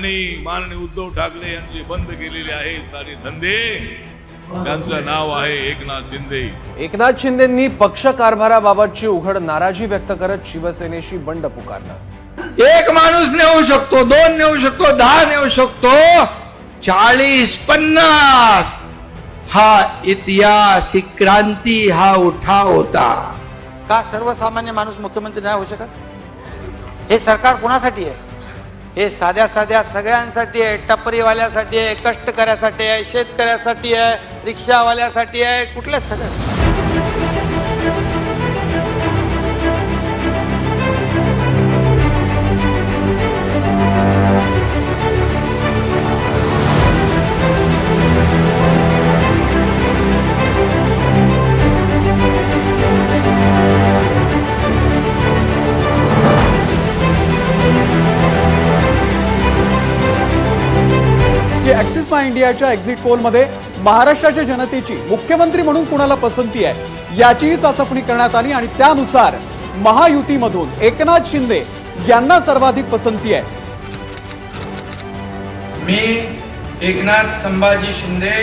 आणि माननीय उद्धव ठाकरे यांचे बंद केलेले आहे सारे धंदे. त्यांचं नाव आहे एकनाथ शिंदे. एकनाथ शिंदेंनी पक्ष कारभाराबाबतची उघड नाराजी व्यक्त करत शिवसेनेशी बंड पुकारलं. एक माणूस नेऊ शकतो दोन नेऊ शकतो दहा नेऊ शकतो. चाळीस पन्नास. हा इतिहास ही क्रांती हा उठाव होता. का सर्वसामान्य माणूस मुख्यमंत्री नाही होऊ शकत? हे सरकार कोणासाठी आहे? हे साध्या साध्या सगळ्यांसाठी आहे टपरीवाल्यासाठी आहे कष्टकऱ्यासाठी आहे शेतकऱ्यासाठी आहे रिक्षावाल्यासाठी आहे कुठल्याच सगळ्या की ॲक्सिस माय इंडियाच्या एक्झिट पोलमध्ये महाराष्ट्राच्या जनतेची मुख्यमंत्री म्हणून कुणाला पसंती आहे याचीही चाचपणी करण्यात आली आणि त्यानुसार महायुतीमधून एकनाथ शिंदे यांना सर्वाधिक पसंती आहे. मी एकनाथ संभाजी शिंदे